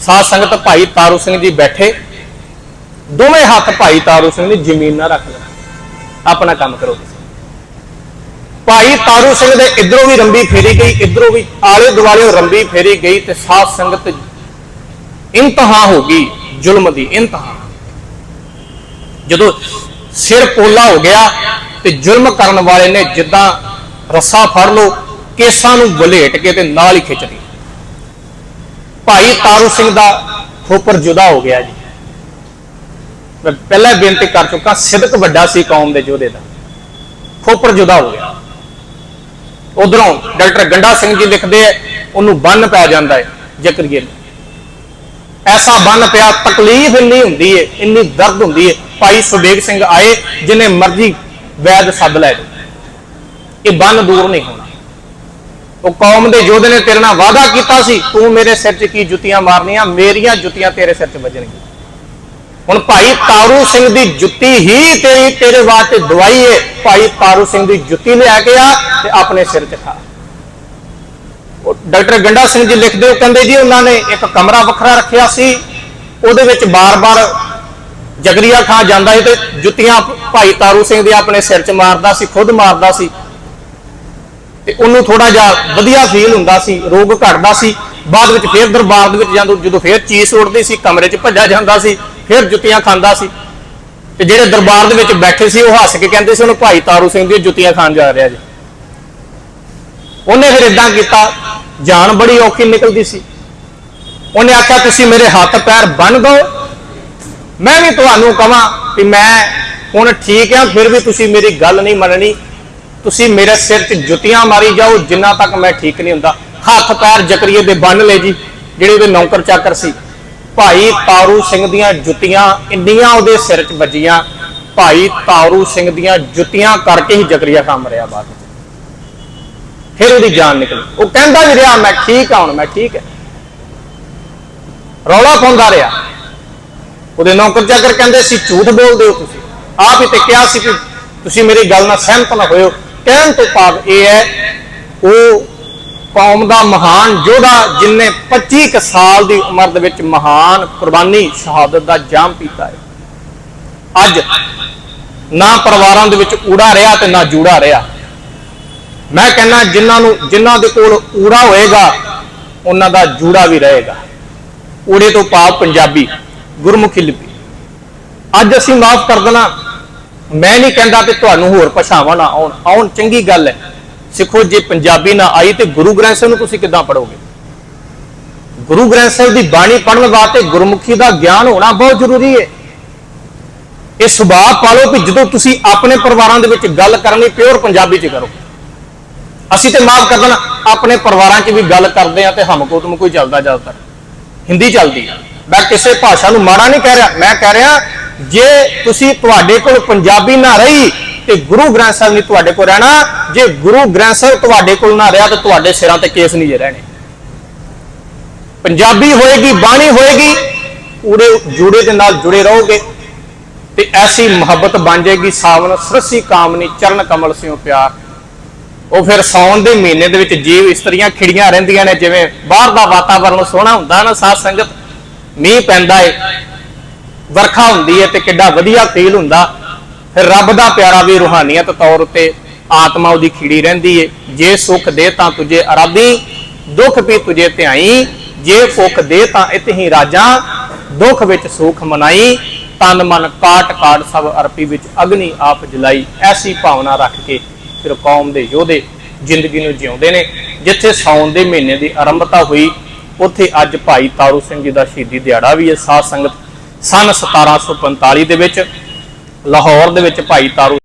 ਸਾਧ ਸੰਗਤ ਭਾਈ ਤਾਰੂ ਸਿੰਘ ਜੀ ਬੈਠੇ। ਦੋਵੇਂ ਹੱਥ ਭਾਈ ਤਾਰੂ ਸਿੰਘ ਨੇ ਜ਼ਮੀਨ ਨਾਲ ਰੱਖ ਲਿਆ ਆਪਣਾ ਕੰਮ ਕਰੋ। ਭਾਈ ਤਾਰੂ ਸਿੰਘ ਦੇ ਇਧਰੋਂ ਵੀ ਰੰਬੀ ਫੇਰੀ ਗਈ, ਇਧਰੋਂ ਵੀ ਆਲੇ ਦੁਆਲੇ ਰੰਬੀ ਫੇਰੀ ਗਈ ਤੇ ਸਾਧ ਸੰਗਤ ਇੰਤਹਾ ਹੋ ਗਈ, ਜ਼ੁਲਮ ਦੀ ਇੰਤਹਾ। ਜਦੋਂ ਸਿਰ ਪੋਲਾ ਹੋ ਗਿਆ ਤੇ ਜ਼ੁਲਮ ਕਰਨ ਵਾਲੇ ਨੇ ਜਿੱਦਾਂ ਰੱਸਾ ਫੜ ਲੋ ਕੇਸਾਂ ਨੂੰ ਵਲੇਟ ਕੇ ਤੇ ਨਾਲ ਹੀ ਖਿੱਚਦੀ ਭਾਈ ਤਾਰੂ ਸਿੰਘ ਦਾ ਖੋਪਰ ਜੁਦਾ ਹੋ ਗਿਆ ਜੀ। ਮੈਂ ਪਹਿਲਾਂ ਬੇਨਤੀ ਕਰ ਚੁੱਕਾ, ਸਿਦਕ ਵੱਡਾ ਸੀ ਕੌਮ ਦੇ ਯੋਧੇ ਦਾ। ਖੋਪਰ ਜੁਦਾ ਹੋ ਗਿਆ। ਉਧਰੋਂ ਡਾਕਟਰ ਗੰਡਾ ਸਿੰਘ ਜੀ ਲਿਖਦੇ ਐ ਉਹਨੂੰ ਬੰਨ ਪੈ ਜਾਂਦਾ ਹੈ ਜ਼ਕਰੀਏ ਨੂੰ ਐਸਾ ਬੰਨ ਪਿਆ, ਤਕਲੀਫ ਇੰਨੀ ਹੁੰਦੀ ਏ, ਇੰਨੀ ਦਰਦ ਹੁੰਦੀ ਏ, ਭਾਈ ਸੁਬੇਗ ਸਿੰਘ ਆਏ, ਜਿਨੇ ਮਰਜ਼ੀ ਵੈਦ ਸੱਦ ਲੈ ਇਹ ਬੰਨ ਦੂਰ ਨਹੀਂ ਹੋਣਾ। ਉਹ ਕੌਮ ਦੇ ਯੋਧੇ ਨੇ ਤੇਰੇ ਨਾਲ ਵਾਅਦਾ ਕੀਤਾ ਸੀ, ਤੂੰ ਮੇਰੇ ਸਿਰ 'ਚ ਕੀ ਜੁੱਤੀਆਂ ਮਾਰਨੀਆਂ, ਮੇਰੀਆਂ ਜੁੱਤੀਆਂ ਤੇਰੇ ਸਿਰ 'ਚ ਵੱਜਣਗੀਆਂ। ਹੁਣ ਭਾਈ ਤਾਰੂ ਸਿੰਘ ਦੀ ਜੁੱਤੀ ਹੀ ਤੇਰੀ ਤੇਰੇ ਵਾਸਤੇ ਦਵਾਈ ਏ। ਭਾਈ ਤਾਰੂ ਸਿੰਘ ਦੀ ਜੁੱਤੀ ਲੈ ਕੇ ਆ ਤੇ ਆਪਣੇ ਸਿਰ 'ਚ ਖਾ। ਉਹ ਡਾਕਟਰ ਗੰਡਾ ਸਿੰਘ ਜੀ ਲਿਖਦੇ ਹੋ, ਕਹਿੰਦੇ ਜੀ ਉਹਨਾਂ ਨੇ ਇੱਕ ਕਮਰਾ ਵੱਖਰਾ ਰੱਖਿਆ ਸੀ। ਉਹਦੇ ਵਿੱਚ ਬਾਰ-ਬਾਰ ਜਗਰੀਆ ਖਾਂ ਜਾਂਦਾ ਸੀ ਤੇ ਜੁੱਤੀਆਂ ਭਾਈ ਤਾਰੂ ਸਿੰਘ ਦੇ ਆਪਣੇ ਸਿਰ 'ਚ ਮਾਰਦਾ ਸੀ, ਖੁਦ ਮਾਰਦਾ ਸੀ। ਤੇ ਉਹਨੂੰ ਥੋੜਾ ਜਿਹਾ ਵਧੀਆ ਫੀਲ ਹੁੰਦਾ ਸੀ, ਰੋਗ ਘਟਦਾ ਸੀ। ਬਾਅਦ ਵਿੱਚ ਫੇਰ ਦਰਬਾਰ ਦੇ ਵਿੱਚ ਜਾਂਦਾ ਜਦੋਂ ਫੇਰ ਚੀਸ ਉੜਦੀ ਸੀ, ਕਮਰੇ 'ਚ ਭੱਜਾ ਜਾਂਦਾ ਸੀ। ਫਿਰ ਜੁੱਤੀਆਂ ਖਾਂਦਾ ਸੀ। ਤੇ ਜਿਹੜੇ ਦਰਬਾਰ ਦੇ ਵਿੱਚ ਬੈਠੇ ਸੀ, ਉਹ ਹੱਸ ਕੇ ਕਹਿੰਦੇ ਸੀ ਉਹਨੂੰ, ਭਾਈ ਤਾਰੂ ਸਿੰਘ ਦੀਆਂ ਜੁੱਤੀਆਂ ਖਾਣ ਜਾ ਰਿਹਾ ਜੀ। ਉਹਨੇ ਫਿਰ ਇਦਾਂ ਕੀਤਾ, ਜਾਨ ਬੜੀ ਔਖੀ ਨਿਕਲਦੀ ਸੀ। ਉਹਨੇ ਆਖਿਆ, ਤੁਸੀਂ ਮੇਰੇ ਹੱਥ ਪੈਰ ਬੰਨ ਦਿਓ। ਮੈਂ ਵੀ ਤੁਹਾਨੂੰ ਕਹਾਂ ਕਿ ਮੈਂ ਹੁਣ ਠੀਕ ਆ ਫਿਰ ਵੀ ਤੁਸੀਂ ਮੇਰੀ ਗੱਲ ਨਹੀਂ ਮੰਨਣੀ। ਤੁਸੀਂ ਮੇਰੇ ਸਿਰ 'ਚ ਜੁੱਤੀਆਂ ਮਾਰੀ ਜਾਓ, ਜਿੰਨਾ ਤੱਕ ਮੈਂ ਠੀਕ ਨਹੀਂ ਹੁੰਦਾ। ਹੱਥ ਪੈਰ ਜਕਰੀਏ ਦੇ ਬੰਨ ਲੈ ਜੀ, ਜਿਹੜੇ ਉਹਦੇ ਨੌਕਰ ਚਾਕਰ ਸੀ। ਭਾਈ ਤਾਰੂ ਸਿੰਘ ਦੀਆਂ ਜੁੱਤੀਆਂ ਇੰਨੀਆਂ ਉਹਦੇ ਸਿਰ 'ਚ ਵੱਜੀਆਂ, ਭਾਈ ਤਾਰੂ ਸਿੰਘ ਦੀਆਂ ਜੁੱਤੀਆਂ ਕਰਕੇ ਹੀ ਜਕਰੀਆ ਕੰਮ ਰਿਹਾ ਬਾਅਦ ਫਿਰ ਉਹਦੀ ਜਾਨ ਨਿਕਲੀ। ਉਹ ਕਹਿੰਦਾ ਵੀ ਰਿਹਾ, ਮੈਂ ਠੀਕ ਹਾਂ ਹੁਣ, ਮੈਂ ਠੀਕ ਹੈ ਰੌਲਾ ਪਾਉਂਦਾ ਰਿਹਾ। ਉਹਦੇ ਨੌਕਰ ਚਾਕਰ ਕਹਿੰਦੇ ਸੀ, ਝੂਠ ਬੋਲਦੇ ਹੋ ਤੁਸੀਂ। ਆਪ ਹੀ ਤੇ ਕਿਹਾ ਸੀ ਕਿ ਤੁਸੀਂ ਮੇਰੀ ਗੱਲ ਨਾਲ ਸਹਿਮਤ ਨਾ ਹੋਇਓ। ਕਹਿਣ ਤੋਂ ਭਾਵ ਇਹ ਹੈ, ਉਹ ਕੌਮ ਦਾ ਮਹਾਨ ਯੋਧਾ ਜਿਨੇ 25 ਕੁ ਸਾਲ ਦੀ ਉਮਰ ਦੇ ਵਿੱਚ ਮਹਾਨ ਕੁਰਬਾਨੀ ਸ਼ਹਾਦਤ ਦਾ ਜਾਮ ਪੀਤਾ ਹੈ। ਅੱਜ ਨਾ ਪਰਿਵਾਰਾਂ ਦੇ ਵਿੱਚ ਊੜਾ ਰਿਹਾ ਤੇ ਨਾ ਜੂੜਾ ਰਿਹਾ। ਮੈਂ ਕਹਿੰਦਾ ਜਿਨ੍ਹਾਂ ਨੂੰ, ਜਿਨ੍ਹਾਂ ਦੇ ਕੋਲ ਊੜਾ ਹੋਏਗਾ, ਉਹਨਾਂ ਦਾ ਜੂੜਾ ਵੀ ਰਹੇਗਾ। ਊੜੇ ਤੋਂ ਭਾਵ ਪੰਜਾਬੀ, ਗੁਰਮੁਖੀ ਲਿਪੀ। ਅੱਜ ਅਸੀਂ ਮਾਫ ਕਰ ਦੇਣਾ। ਮੈਂ ਨਹੀਂ ਕਹਿੰਦਾ ਕਿ ਤੁਹਾਨੂੰ ਹੋਰ ਭਾਸ਼ਾਵਾਂ ਨਾ ਆਉਣ। ਆਉਣ ਚੰਗੀ ਗੱਲ ਹੈ। ਸਿੱਖੋ, ਜੇ ਪੰਜਾਬੀ ਨਾ ਆਈ ਤੇ ਗੁਰੂ ਗ੍ਰੰਥ ਸਾਹਿਬ ਨੂੰ ਤੁਸੀਂ ਕਿੱਦਾਂ ਪੜੋਗੇ ਗੁਰੂ ਗ੍ਰੰਥ ਸਾਹਿਬ ਦੀ ਬਾਣੀ ਪੜਨ ਵਾਸਤੇ ਗੁਰਮੁਖੀ ਦਾ ਗਿਆਨ ਹੋਣਾ ਬਹੁਤ ਜ਼ਰੂਰੀ ਹੈ। ਇਹ ਸੁਭਾਅ ਪਾਲੋ ਕਿ ਜਦੋਂ ਤੁਸੀਂ ਆਪਣੇ ਪਰਿਵਾਰਾਂ ਦੇ ਵਿੱਚ ਗੱਲ ਕਰਨੀ ਪਿਓਰ ਪੰਜਾਬੀ ਚ ਕਰੋ। ਅਸੀਂ ਤੇ ਮਾਫ ਕਰ ਦੇਣਾ, ਆਪਣੇ ਪਰਿਵਾਰਾਂ 'ਚ ਵੀ ਗੱਲ ਕਰਦੇ ਆ ਤੇ ਹਮਕੋ ਤੁਮ ਕੋਈ ਚੱਲਦਾ ਜ਼ਿਆਦਾਤਰ। ਹਿੰਦੀ ਚੱਲਦੀ ਆ। ਮੈਂ ਕਿਸੇ ਭਾਸ਼ਾ ਨੂੰ ਮਾੜਾ ਨਹੀਂ ਕਹਿ ਰਿਹਾ, ਮੈਂ ਕਹਿ ਰਿਹਾ, ਜੇ ਤੁਸੀਂ ਤੁਹਾਡੇ ਕੋਲ ਪੰਜਾਬੀ ਨਾ ਰਹੀ ਤੇ ਗੁਰੂ ਗ੍ਰੰਥ ਸਾਹਿਬ ਨਹੀਂ ਤੁਹਾਡੇ ਕੋਲ ਰਹਿਣਾ, ਜੇ ਗੁਰੂ ਗ੍ਰੰਥ ਸਾਹਿਬ ਤੁਹਾਡੇ ਕੋਲ ਨਾ ਰਿਹਾ ਤਾਂ ਤੁਹਾਡੇ ਸਿਰਾਂ ਤੇ ਕੇਸ ਨਹੀਂ ਜੇ ਰਹਿਣੇ। ਪੰਜਾਬੀ ਹੋਏਗੀ, ਬਾਣੀ ਹੋਏਗੀ ਉੜੇ ਜੁੜੇ ਦੇ ਨਾਲ ਜੁੜੇ ਰਹੋਗੇ ਤੇ ਐਸੀ ਮੁਹੱਬਤ ਬਣ ਜਾਏਗੀ, ਸਾਵਨ ਸਰਸੀ ਕਾਮਨੀ, ਚਰਨ ਕਮਲ ਸਿਓ ਪਿਆਰ। ਉਹ ਫਿਰ ਸੌਣ ਦੇ ਮਹੀਨੇ ਦੇ ਵਿੱਚ ਜੀਵ ਇਸਤਰੀਆਂ ਖਿੜੀਆਂ ਰਹਿੰਦੀਆਂ ਨੇ, ਜਿਵੇਂ ਬਾਹਰ ਦਾ ਵਾਤਾਵਰਣ ਸੋਹਣਾ ਹੁੰਦਾ ਨਾ, ਸਾਧ ਸੰਗਤ, ਮੀਂਹ ਪੈਂਦਾ ਏ, ਵਰਖਾ ਹੁੰਦੀ ਹੈ ਤੇ ਕਿੱਡਾ ਵਧੀਆ ਫੀਲ ਹੁੰਦਾ। ਫਿਰ ਰੱਬ ਦਾ ਪਿਆਰਾ ਵੀ ਰੂਹਾਨੀਅਤ ਤੌਰ ਉੱਤੇ ਆਤਮਾ ਉਹਦੀ ਖਿੜੀ ਰਹਿੰਦੀ ਏ। ਜੇ ਸੁਖ ਦੇ ਤਾਂ ਤੁਝੇ ਅਰਾਧੀ, ਦੁੱਖ ਵੀ ਤੁਝੇ ਧਿਆਈ। ਜੇ ਭੁੱਖ ਦੇ ਤਾਂ ਇਤਹੀ ਰਾਜਾਂ, ਦੁੱਖ ਵਿੱਚ ਸੁਖ ਮਨਾਈ। ਤਨ ਮਨ ਕਾਟ ਕਾਟ ਸਭ ਅਰਪੀ ਵਿੱਚ ਅਗਨੀ ਆਪ ਜਲਾਈ। ਐਸੀ ਭਾਵਨਾ ਰੱਖ ਕੇ ਫਿਰ ਕੌਮ ਦੇ ਯੋਧੇ ਜ਼ਿੰਦਗੀ ਨੂੰ ਜਿਉਂਦੇ ਨੇ। ਜਿੱਥੇ ਸੌਣ ਦੇ ਮਹੀਨੇ ਦੀ ਆਰੰਭਤਾ ਹੋਈ, ਉੱਥੇ ਅੱਜ ਭਾਈ ਤਾਰੂ ਸਿੰਘ ਜੀ ਦਾ ਸ਼ਹੀਦੀ ਦਿਹਾੜਾ ਵੀ ਹੈ। ਸਾਧ ਸੰਗਤ ਸਨ 1745 ਦੇ ਵਿੱਚ ਲਾਹੌਰ ਦੇ ਵਿੱਚ ਭਾਈ ਤਾਰੂ